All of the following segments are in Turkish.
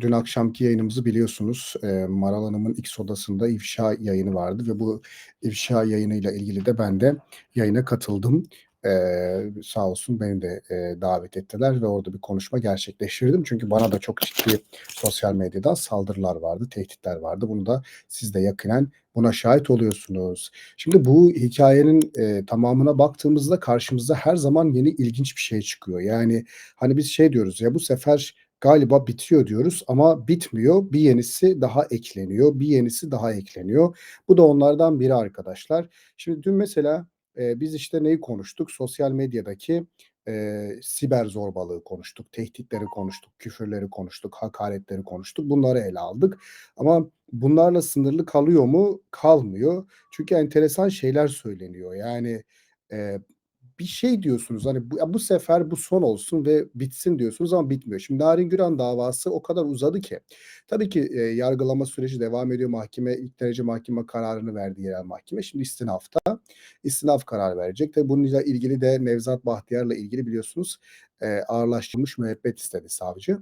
Dün akşamki yayınımızı biliyorsunuz. Eee, Maral Hanım'ın X odasında ifşa yayını vardı ve bu ifşa yayınıyla ilgili de ben de yayına katıldım. Eee, sağ olsun beni de, eee, davet ettiler ve orada bir konuşma gerçekleştirdim. Çünkü bana da çok ciddi sosyal medyadan saldırılar vardı, tehditler vardı. Bunu da siz de yakinen buna şahit oluyorsunuz. Şimdi bu hikâyenin, eee, tamamına baktığımızda karşımıza her zaman yeni ilginç bir şey çıkıyor. Yani, hani, biz şey diyoruz, "Ya, bu sefer galiba bitiyor." diyoruz ama bitmiyor. Bir yenisi daha ekleniyor, bir yenisi daha ekleniyor. Bu da onlardan biri arkadaşlar. Şimdi dün mesela, eee, biz, işte, neyi konuştuk? Sosyal medyadaki, eee, siber zorbalığı konuştuk, tehditleri konuştuk, küfürleri konuştuk, hakaretleri konuştuk. Bunları ele aldık ama bunlarla sınırlı kalıyor mu? Kalmıyor. Çünkü enteresan şeyler söyleniyor. Yani, eee, bir şey diyorsunuz, hani, bu bu sefer bu son olsun ve bitsin diyorsunuz ama bitmiyor. Şimdi Narin Güran davası o kadar uzadı ki. Tabii ki, eee, yargılama süreci devam ediyor. Mahkeme, ilk derece mahkeme kararını verdi yerel mahkeme. Şimdi istinafta. İstinaf kararı verecek. Tabii bununla ilgili de Nevzat Bahtiyar'la ilgili biliyorsunuz, eee, ağırlaştırılmış müebbet istedi savcı.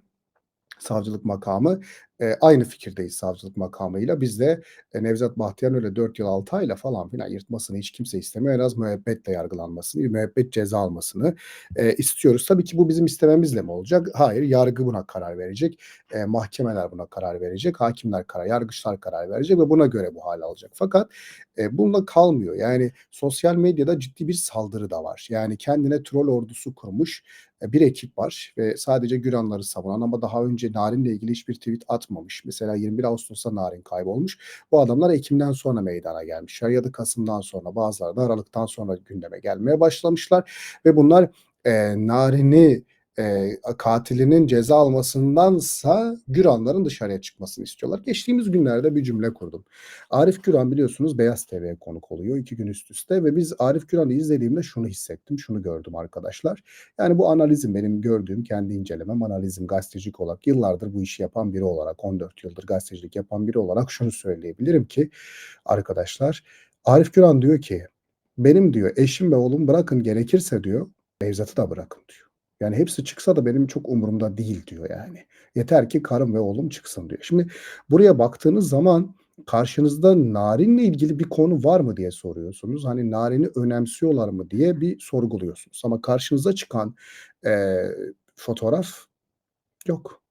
Savcılık makamı. Eee, aynı fikirdeyiz savcılık makamıyla. Biz de, eee, Nevzat Bahtiyar'ın öyle 4 yıl 6 ayla falan filan yırtmasını hiç kimse istemiyor. En az müebbetle yargılanmasını, müebbet ceza almasını, eee, istiyoruz. Tabii ki bu bizim istememizle mi olacak? Hayır, yargı buna karar verecek. Eee, mahkemeler buna karar verecek. Hakimler karar, yargıçlar karar verecek ve buna göre bu hâl alacak. Fakat, eee, bununla kalmıyor. Yani sosyal medyada ciddi bir saldırı da var. Yani kendine troll ordusu kurmuş, bir ekip var ve sadece Güranları savunan ama daha önce Narin'le ilgili hiçbir tweet atmamış. Mesela 21 Ağustos'ta Narin kaybolmuş. Bu adamlar ekimden sonra meydana gelmişler ya da kasımdan sonra, bazıları da aralıktan sonra gündeme gelmeye başlamışlar ve bunlar, eee, Narin'i, a katilinin ceza almasındansa Güranların dışarıya çıkmasını istiyorlar. Geçtiğimiz günlerde bir cümle kurdum. Arif Güran biliyorsunuz Beyaz TV'ye konuk oluyor 2 gün üst üste ve biz Arif Güran'ı izlediğimde şunu hissettim, şunu gördüm arkadaşlar. Yani bu analizim, benim gördüğüm, kendi incelemem, analizim gazetecilik olarak, yıllardır bu işi yapan biri olarak, 14 yıldır gazetecilik yapan biri olarak şunu söyleyebilirim ki arkadaşlar, Arif Güran diyor ki, "Benim" diyor, "eşim ve oğlum bırakın gerekirse" diyor, "Nevzat'ı da bırakın." diyor. Yani hepsi çıksa da benim çok umurumda değil diyor yani. Yeter ki karım ve oğlum çıksın diyor. Şimdi buraya baktığınız zaman karşınızda Narin'le ilgili bir konu var mı diye soruyorsunuz. Hani Narin'i önemsiyorlar mı diye bir sorguluyorsunuz ama karşınıza çıkan, eee, fotoğraf yok.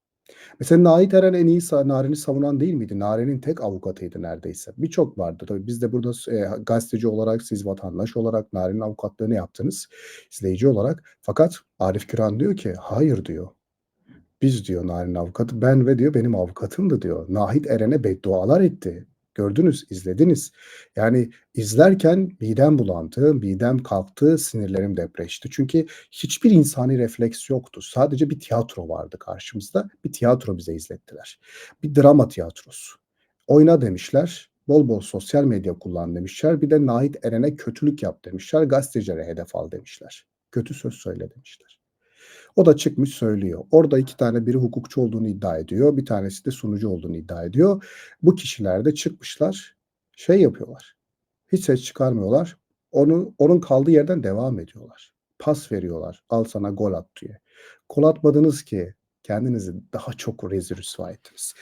Mesela Nahit Eren en iyi sa Narin'i savunan değil miydi? Narin'in tek avukatıydı neredeyse. Birçok vardı. Tabii biz de burada eee, gazeteci olarak, siz vatandaş olarak Narin'in avukatlığını yaptınız, izleyici olarak. Fakat Arif Güran diyor ki, "Hayır." diyor. "Biz" diyor "Narin'in avukatı, ben ve" diyor "benim avukatımdı." diyor. Nahit Eren'e beddualar etti. Gördünüz, izlediniz. Yani izlerken midem bulandı, midem kalktı, sinirlerim depreşti. Çünkü hiçbir insani refleks yoktu. Sadece bir tiyatro vardı karşımızda. Bir tiyatro bize izlettiler. Bir drama tiyatrosu. "Oyna." demişler, "Bol bol sosyal medya kullan." demişler. Bir de "Nahit Eren'e kötülük yap." demişler. "Gazetecilere hedef al." demişler. "Kötü söz söyle." demişler. O da çıkmış söylüyor. Orada 2 tane biri hukukçu olduğunu iddia ediyor. Bir tanesi de sunucu olduğunu iddia ediyor. Bu kişiler de çıkmışlar, şey yapıyorlar, hiç ses çıkarmıyorlar. Onu onun kaldığı yerden devam ediyorlar. Pas veriyorlar, "Al sana gol at." diye. Gol atmadınız ki kendinizi daha çok rezil rüsva ettiniz.